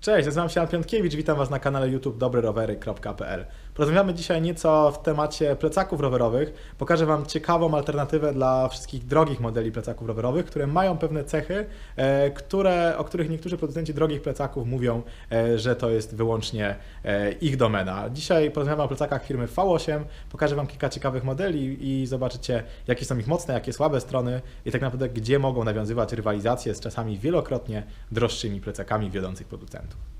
Cześć, nazywam się Jan Piątkiewicz, witam Was na kanale YouTube dobrerowery.pl. Porozmawiamy dzisiaj nieco w temacie plecaków rowerowych. Pokażę Wam ciekawą alternatywę dla wszystkich drogich modeli plecaków rowerowych, które mają pewne cechy, e, które, o których niektórzy producenci drogich plecaków mówią, e, że to jest wyłącznie e, ich domena. Dzisiaj porozmawiamy o plecakach firmy V8, pokażę Wam kilka ciekawych modeli i zobaczycie, jakie są ich mocne, jakie słabe strony i tak naprawdę gdzie mogą nawiązywać rywalizację z czasami wielokrotnie droższymi plecakami wiodących producentów.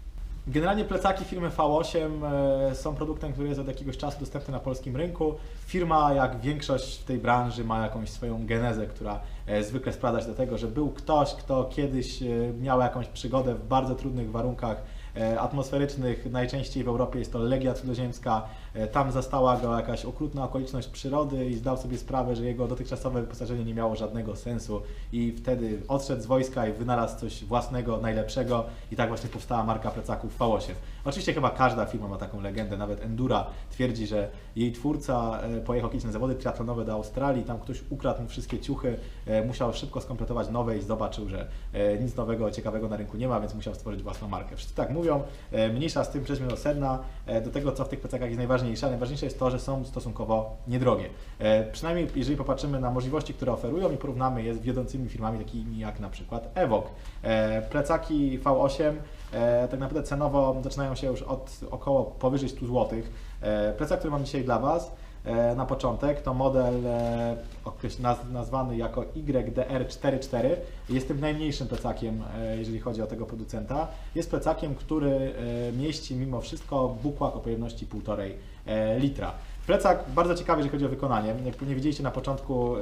Generalnie plecaki firmy V8 e, są produktem, który jest od jakiegoś czasu dostępny na polskim rynku. Firma, jak większość w tej branży, ma jakąś swoją genezę, która e, zwykle sprowadza się do tego, że był ktoś, kto kiedyś e, miał jakąś przygodę w bardzo trudnych warunkach atmosferycznych. Najczęściej w Europie jest to Legia Cudzoziemska. E, Tam zastała go jakaś okrutna okoliczność przyrody i zdał sobie sprawę, że jego dotychczasowe wyposażenie nie miało żadnego sensu i wtedy odszedł z wojska i wynalazł coś własnego, najlepszego i tak właśnie powstała marka plecaków V8. Oczywiście chyba każda firma ma taką legendę, nawet Endura twierdzi, że jej twórca e, pojechał kiedyś na zawody triatlonowe do Australii, tam ktoś ukradł mu wszystkie ciuchy, e, musiał szybko skompletować nowe i zobaczył, że e, nic nowego, ciekawego na rynku nie ma, więc musiał stworzyć własną markę. Wszyscy tak mówią, e, mniejsza z tym przejdźmy do sedna, e, do tego, co w tych plecakach jest najważniejsze. Najważniejsze jest to, że są stosunkowo niedrogie. E, Przynajmniej jeżeli popatrzymy na możliwości, które oferują i porównamy je z wiodącymi firmami takimi jak na przykład Evoque. E, Plecaki V8 e, tak naprawdę cenowo zaczynają się już od około powyżej 100 zł. Plecak, który mam dzisiaj dla Was, na początek to model e, nazwany jako YDR44. Jest tym najmniejszym plecakiem, e, jeżeli chodzi o tego producenta. Jest plecakiem, który e, mieści mimo wszystko bukłak o pojemności 1,5 e, litra. Plecak bardzo ciekawy, jeżeli chodzi o wykonanie. Jak pewnie widzieliście na początku, e,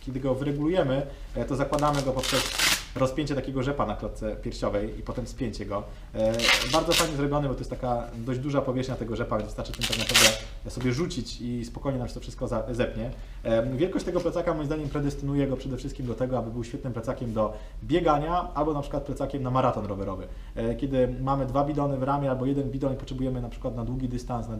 kiedy go wyregulujemy, e, to zakładamy go poprzez rozpięcie takiego rzepa na klatce piersiowej i potem spięcie go. E, bardzo fajnie zrobiony, bo to jest taka dość duża powierzchnia tego rzepa, więc wystarczy tym tak naprawdę sobie rzucić i spokojnie nam się to wszystko zepnie. Wielkość tego plecaka moim zdaniem predestynuje go przede wszystkim do tego, aby był świetnym plecakiem do biegania albo na przykład plecakiem na maraton rowerowy. E, kiedy mamy dwa bidony w ramię albo jeden bidon i potrzebujemy na przykład na długi dystans, na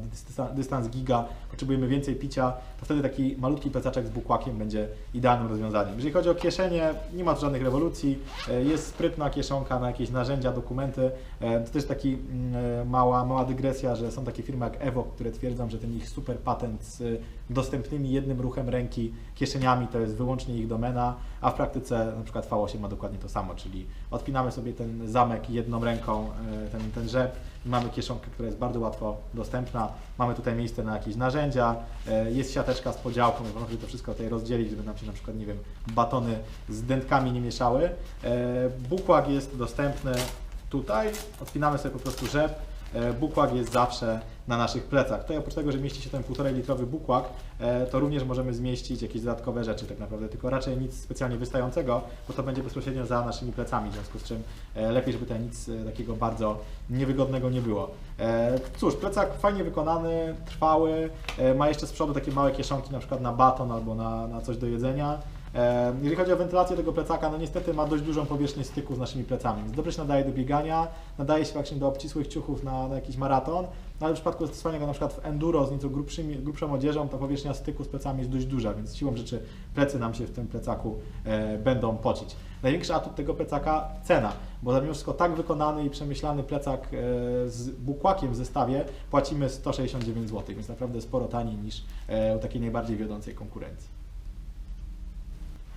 dystans, giga, potrzebujemy więcej picia, to wtedy taki malutki plecaczek z bukłakiem będzie idealnym rozwiązaniem. Jeżeli chodzi o kieszenie, nie ma żadnych rewolucji, jest sprytna kieszonka na jakieś narzędzia, dokumenty. E, To też taki mm, e, mała, mała dygresja, że są takie firmy jak Evo, które twierdzą, że ten ich super patent z dostępnymi jednym ruchem ręki kieszeniami to jest wyłącznie ich domena, a w praktyce na przykład V8 ma dokładnie to samo, czyli odpinamy sobie ten zamek jedną ręką, e, ten, ten rzep, i mamy kieszonkę, która jest bardzo łatwo dostępna. Mamy tutaj miejsce na jakieś narzędzia, e, jest siateczka z podziałką, można sobie to wszystko tutaj rozdzielić, żeby nam się na przykład, nie wiem, batony z dętkami nie mieszały. E, Bukłak jest dostępny tutaj, odpinamy sobie po prostu rzep. Bukłak jest zawsze na naszych plecach. Tutaj oprócz tego, że mieści się ten 1,5 litrowy bukłak, e, to również możemy zmieścić jakieś dodatkowe rzeczy tak naprawdę, tylko raczej nic specjalnie wystającego, bo to będzie bezpośrednio za naszymi plecami, w związku z czym e, lepiej, żeby tutaj nic e, takiego bardzo niewygodnego nie było. Cóż, plecak fajnie wykonany, trwały, ma jeszcze z przodu takie małe kieszonki na przykład na baton albo na, na coś do jedzenia. Jeżeli chodzi o wentylację tego plecaka, no niestety ma dość dużą powierzchnię styku z naszymi plecami, więc dobrze się nadaje do biegania, nadaje się właśnie do obcisłych ciuchów na, na jakiś maraton, no ale w przypadku zastosowania go na przykład w enduro z nieco grubszymi, grubszą odzieżą, ta powierzchnia styku z plecami jest dość duża, więc siłą rzeczy plecy nam się w tym plecaku e, będą pocić. Największy atut tego plecaka cena, bo za mimo wszystko tak wykonany i przemyślany plecak e, z bukłakiem w zestawie płacimy 169 zł, więc naprawdę sporo taniej niż e, u takiej najbardziej wiodącej konkurencji.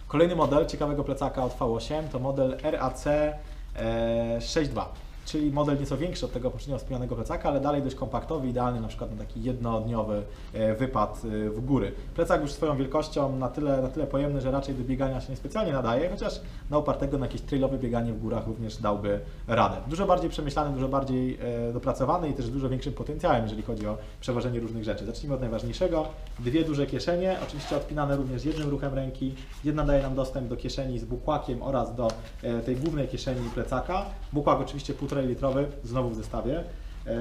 Kolejny model ciekawego plecaka od V8 to model RAC e, 6.2, czyli model nieco większy od tego poprzednio wspomnianego plecaka, ale dalej dość kompaktowy, idealny na przykład na taki jednodniowy e, wypad e, w góry. Plecak już swoją wielkością na tyle, na tyle pojemny, że raczej do biegania się niespecjalnie nadaje, chociaż na na jakieś trailowe bieganie w górach również dałby radę. Dużo bardziej przemyślany, dużo bardziej e, dopracowany i też dużo większym potencjałem, jeżeli chodzi o przewożenie różnych rzeczy. Zacznijmy od najważniejszego. Dwie duże kieszenie, oczywiście odpinane również jednym ruchem ręki. Jedna daje nam dostęp do kieszeni z bukłakiem oraz do tej głównej kieszeni plecaka. Bukłak oczywiście 1,5 litrowy, znowu w zestawie. E,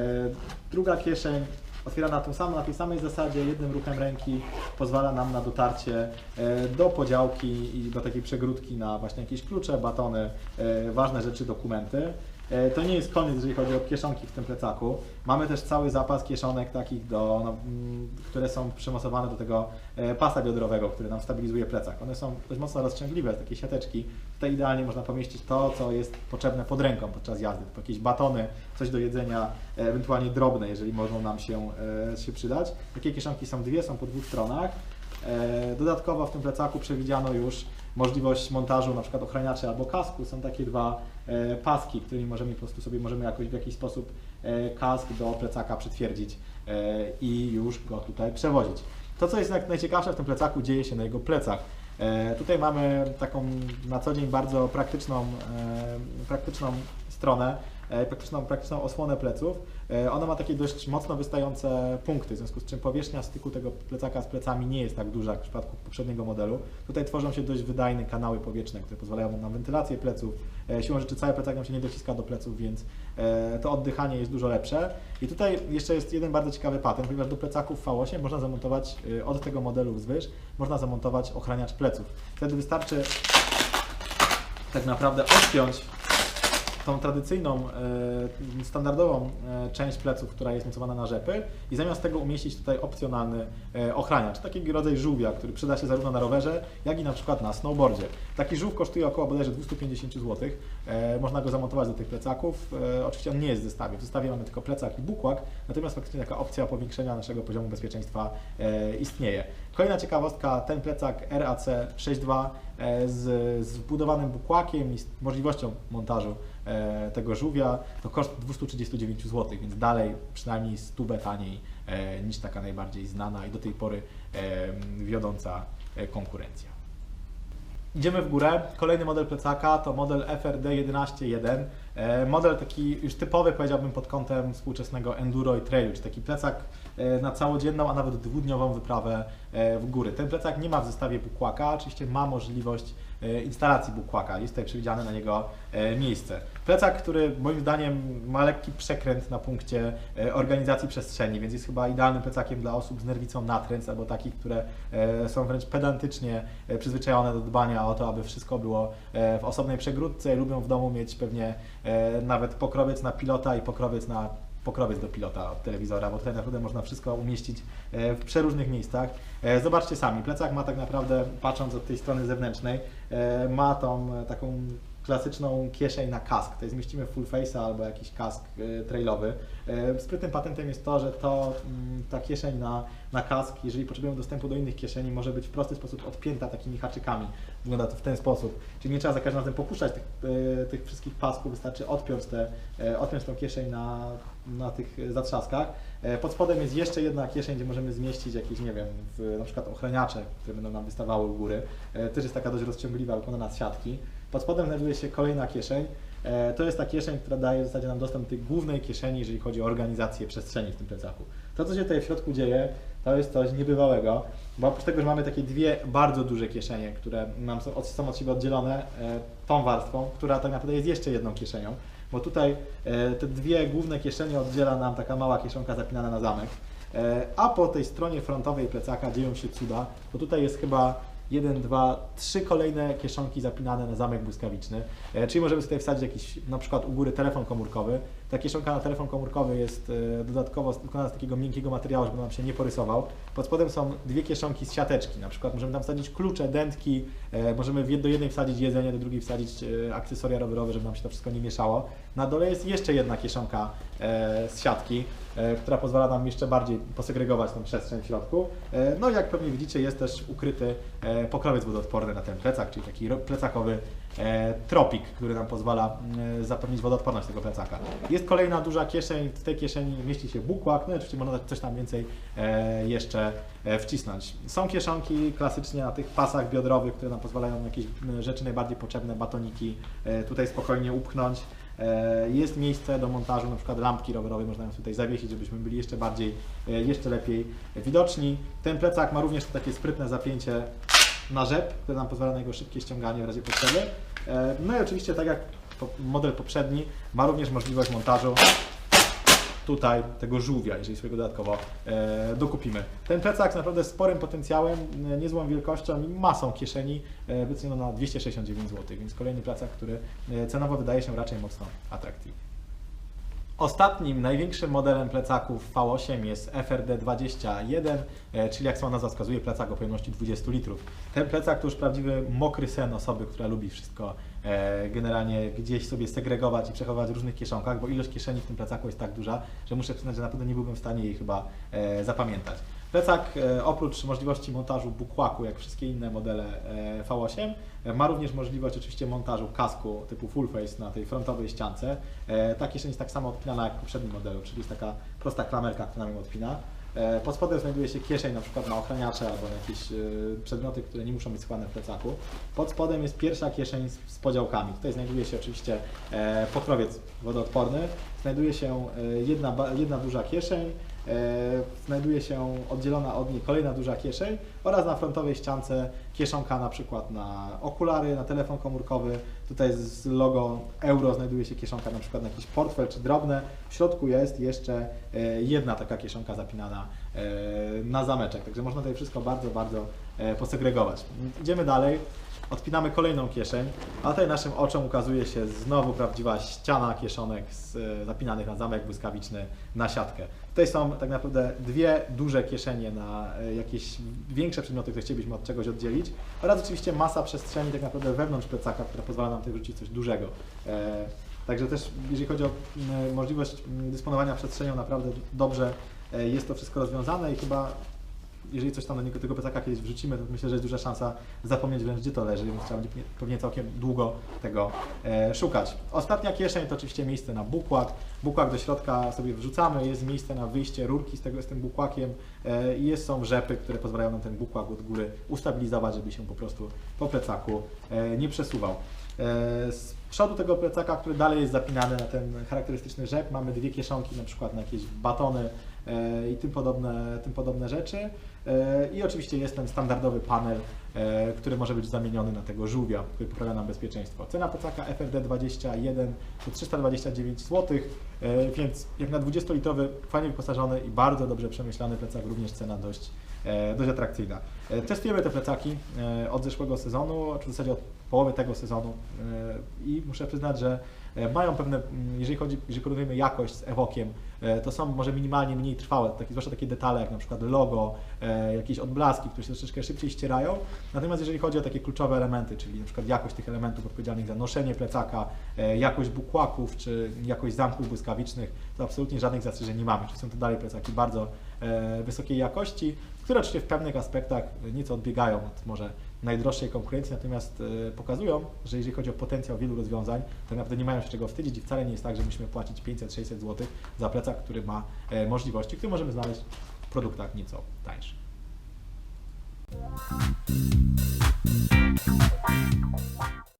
druga kieszeń otwierana tą samą, na tej samej zasadzie, jednym ruchem ręki pozwala nam na dotarcie e, do podziałki i do takiej przegródki na właśnie jakieś klucze, batony, e, ważne rzeczy, dokumenty. E, To nie jest koniec, jeżeli chodzi o kieszonki w tym plecaku. Mamy też cały zapas kieszonek takich, do, no, mm, które są przymocowane do tego e, pasa biodrowego, który nam stabilizuje plecak. One są dość mocno rozciągliwe, takie siateczki, Tutaj idealnie można pomieścić to, co jest potrzebne pod ręką podczas jazdy, typu jakieś batony, coś do jedzenia, e, ewentualnie drobne, jeżeli mogą nam się, się przydać. Takie kieszonki są dwie, są po dwóch stronach. Dodatkowo w tym plecaku przewidziano już możliwość montażu na przykład ochraniaczy albo kasku. Są takie dwa e, paski, którymi możemy po prostu sobie możemy jakoś w jakiś sposób e, kask do plecaka przytwierdzić e, i już go tutaj przewozić. To, co jest naj- najciekawsze w tym plecaku, dzieje się na jego plecach. Tutaj mamy taką na co dzień bardzo praktyczną, praktyczną stronę, praktyczną, praktyczną osłonę pleców. E, Ona ma takie dość mocno wystające punkty, w związku z czym powierzchnia styku tego plecaka z plecami nie jest tak duża jak w przypadku poprzedniego modelu. Tutaj tworzą się dość wydajne kanały powietrzne, które pozwalają na wentylację pleców. E, Siłą rzeczy cały plecak nam się nie dociska do pleców, więc e, to oddychanie jest dużo lepsze. I tutaj jeszcze jest jeden bardzo ciekawy patent, ponieważ do plecaków V8 można zamontować e, od tego modelu wzwyż, można zamontować ochraniacz pleców. Wtedy wystarczy tak naprawdę odpiąć tą tradycyjną, e, standardową e, część pleców, która jest mocowana na rzepy i zamiast tego umieścić tutaj opcjonalny e, ochraniacz, taki rodzaj żółwia, który przyda się zarówno na rowerze, jak i na przykład na snowboardzie. Taki żółw kosztuje około bodajże 250 zł. Można go zamontować do tych plecaków. Oczywiście on nie jest w zestawie. W zestawie mamy tylko plecak i bukłak, natomiast faktycznie taka opcja powiększenia naszego poziomu bezpieczeństwa istnieje. Kolejna ciekawostka, ten plecak RAC 6.2 e, z, z wbudowanym bukłakiem i z możliwością montażu e, tego żółwia to koszt 239 zł, więc dalej przynajmniej stówę taniej e, niż taka najbardziej znana i do tej pory wiodąca konkurencja. Idziemy w górę. Kolejny model plecaka to model FRD 11.1. E, Model taki już typowy, powiedziałbym, pod kątem współczesnego enduro i trailu, czy taki plecak na całodzienną, a nawet dwudniową wyprawę e, w góry. Ten plecak nie ma w zestawie bukłaka, oczywiście ma możliwość e, instalacji bukłaka, jest tutaj przewidziane na niego e, miejsce. Plecak, który moim zdaniem ma lekki przekręt na punkcie e, organizacji przestrzeni, więc jest chyba idealnym plecakiem dla osób z nerwicą natręt albo takich, które e, są wręcz pedantycznie e, przyzwyczajone do dbania o to, aby wszystko było e, w osobnej przegródce lubią w domu mieć pewnie e, nawet pokrowiec na pilota i pokrowiec na pokrowiec do pilota od telewizora, bo tutaj naprawdę można wszystko umieścić e, w przeróżnych miejscach. E, Zobaczcie sami, plecak ma tak naprawdę, patrząc od tej strony zewnętrznej, e, ma tą taką klasyczną kieszeń na kask. Tutaj zmieścimy full face'a albo jakiś kask trailowy. Sprytnym patentem jest to, że to, mm, ta kieszeń na, na kask, jeżeli potrzebujemy dostępu do innych kieszeni, może być w prosty sposób odpięta takimi haczykami. Wygląda to w ten sposób. Czyli nie trzeba za każdym razem popuszczać tych, tych wszystkich pasków, wystarczy odpiąć, te, odpiąć tą kieszeń na, na tych e, zatrzaskach. E, Pod spodem jest jeszcze jedna kieszeń, gdzie możemy zmieścić jakieś, nie wiem, w, na przykład ochraniacze, które będą nam wystawały u góry. E, Też jest taka dość rozciągliwa, wykonana z siatki. Pod spodem znajduje się kolejna kieszeń. To jest ta kieszeń, która daje w zasadzie nam dostęp do tej głównej kieszeni, jeżeli chodzi o organizację przestrzeni w tym plecaku. To, co się tutaj w środku dzieje, to jest coś niebywałego, bo oprócz tego, że mamy takie dwie bardzo duże kieszenie, które są od, są od siebie oddzielone tą warstwą, która tak naprawdę jest jeszcze jedną kieszenią, bo tutaj e, te dwie główne kieszenie oddziela nam taka mała kieszonka zapinana na zamek, e, a po tej stronie frontowej plecaka dzieją się cuda, bo tutaj jest chyba jeden, dwa, trzy kolejne kieszonki zapinane na zamek błyskawiczny, e, czyli możemy sobie wsadzić jakiś, na przykład u góry telefon komórkowy. Ta kieszonka na telefon komórkowy jest e, dodatkowo wykonana z takiego miękkiego materiału, żeby nam się nie porysował. Pod spodem są dwie kieszonki z siateczki, na przykład możemy tam wsadzić klucze, dętki, e, możemy do jednej wsadzić jedzenie, do drugiej wsadzić akcesoria rowerowe, żeby nam się to wszystko nie mieszało. Na dole jest jeszcze jedna kieszonka z siatki, która pozwala nam jeszcze bardziej posegregować tą przestrzeń w środku. E, No i jak pewnie widzicie, jest też ukryty e, pokrowiec wodoodporny na ten plecak, czyli taki plecakowy e, tropik, który nam pozwala mm, zapewnić wodoodporność tego plecaka. Jest kolejna duża kieszeń, w tej kieszeni mieści się bukłak, no i oczywiście można coś tam więcej e, jeszcze e, wcisnąć. Są kieszonki klasycznie na tych pasach biodrowych, które nam pozwalają jakieś rzeczy najbardziej potrzebne, batoniki, e, tutaj spokojnie upchnąć. E, Jest miejsce do montażu na przykład lampki rowerowej, można ją tutaj zawiesić, żebyśmy byli jeszcze bardziej, e, jeszcze lepiej widoczni. Ten plecak ma również takie sprytne zapięcie na rzep, które nam pozwala na jego szybkie ściąganie w razie potrzeby. E, No i oczywiście tak jak model poprzedni, ma również możliwość montażu tutaj tego żółwia, jeżeli sobie go dodatkowo e, dokupimy. Ten plecak z naprawdę sporym potencjałem, e, niezłą wielkością i masą kieszeni e, wyceniono na 269 zł, więc kolejny plecak, który e, cenowo wydaje się raczej mocno atrakcyjny. Ostatnim, największym modelem plecaków V8 jest FRD21, e, czyli jak sama nazwa wskazuje, plecak o pojemności 20 litrów. Ten plecak to już prawdziwy mokry sen osoby, która lubi wszystko e, generalnie gdzieś sobie segregować i przechowywać w różnych kieszonkach, bo ilość kieszeni w tym plecaku jest tak duża, że muszę przyznać, że naprawdę nie byłbym w stanie jej chyba e, zapamiętać. Plecak e, oprócz możliwości montażu bukłaku, jak wszystkie inne modele e, V8, e, ma również możliwość oczywiście montażu kasku typu full face na tej frontowej ściance. Ta kieszeń jest tak samo odpinana jak w poprzednim modelu, czyli jest taka prosta klamerka, która nam odpina. Pod spodem znajduje się kieszeń na przykład na ochraniacze albo na jakieś przedmioty, które nie muszą być schowane w plecaku. Pod spodem jest pierwsza kieszeń z, podziałkami. Tutaj znajduje się oczywiście pokrowiec wodoodporny, znajduje się jedna, jedna duża kieszeń, znajduje się oddzielona od niej kolejna duża kieszeń oraz na frontowej ściance kieszonka na przykład na okulary, na telefon komórkowy. Tutaj z logo euro znajduje się kieszonka na przykład na jakiś portfel czy drobne. W środku jest jeszcze e, jedna taka kieszonka zapinana e, na zameczek, także można tutaj wszystko bardzo, bardzo e, posegregować. Idziemy dalej. Odpinamy kolejną kieszeń, a tutaj naszym oczom ukazuje się znowu prawdziwa ściana kieszonek z, e, zapinanych na zamek błyskawiczny na siatkę. Tutaj są tak naprawdę dwie duże kieszenie na e, jakieś większe przedmioty, które chcielibyśmy od czegoś oddzielić oraz oczywiście masa przestrzeni tak naprawdę wewnątrz plecaka, która pozwala nam tutaj wrzucić coś dużego. E, Także też jeżeli chodzi o możliwość dysponowania przestrzenią, naprawdę dobrze jest to wszystko rozwiązane i chyba jeżeli coś tam do niego, tego plecaka kiedyś wrzucimy, to myślę, że jest duża szansa zapomnieć wręcz, gdzie to leży, więc trzeba będzie pewnie całkiem długo tego e, szukać. Ostatnia kieszeń to oczywiście miejsce na bukłak. Bukłak do środka sobie wrzucamy, jest miejsce na wyjście rurki z, tego, z tym bukłakiem e, i jest, są rzepy, które pozwalają nam ten bukłak od góry ustabilizować, żeby się po prostu po plecaku e, nie przesuwał. E, Z przodu tego plecaka, który dalej jest zapinany na ten charakterystyczny rzep, mamy dwie kieszonki na przykład na jakieś batony e, i tym podobne, tym podobne rzeczy. E, I oczywiście jest ten standardowy panel, e, który może być zamieniony na tego żółwia, który poprawia nam bezpieczeństwo. Cena plecaka FRD21 to 329 zł, więc jak na 20-litrowy, fajnie wyposażony i bardzo dobrze przemyślany plecak, również cena dość, dość atrakcyjna. E, Testujemy te plecaki e, od zeszłego sezonu, czy w zasadzie od połowy tego sezonu e, i muszę przyznać, że e, mają pewne, mm, jeżeli chodzi, jeżeli porównujemy jakość z Evokiem, e, to są może minimalnie mniej trwałe, takie, zwłaszcza takie detale jak na przykład logo, e, jakieś odblaski, które się troszeczkę szybciej ścierają. Natomiast jeżeli chodzi o takie kluczowe elementy, czyli na przykład jakość tych elementów odpowiedzialnych za noszenie plecaka, e, jakość bukłaków czy jakość zamków błyskawicznych, to absolutnie żadnych zastrzeżeń nie mamy. Czy są to dalej plecaki bardzo e, wysokiej jakości, które oczywiście w pewnych aspektach nieco odbiegają od może najdroższej konkurencji, natomiast e, pokazują, że jeżeli chodzi o potencjał wielu rozwiązań, to naprawdę nie mają się czego wstydzić i wcale nie jest tak, że musimy płacić 500-600 zł za plecak, który ma e, możliwości, które możemy znaleźć w produktach nieco tańszych.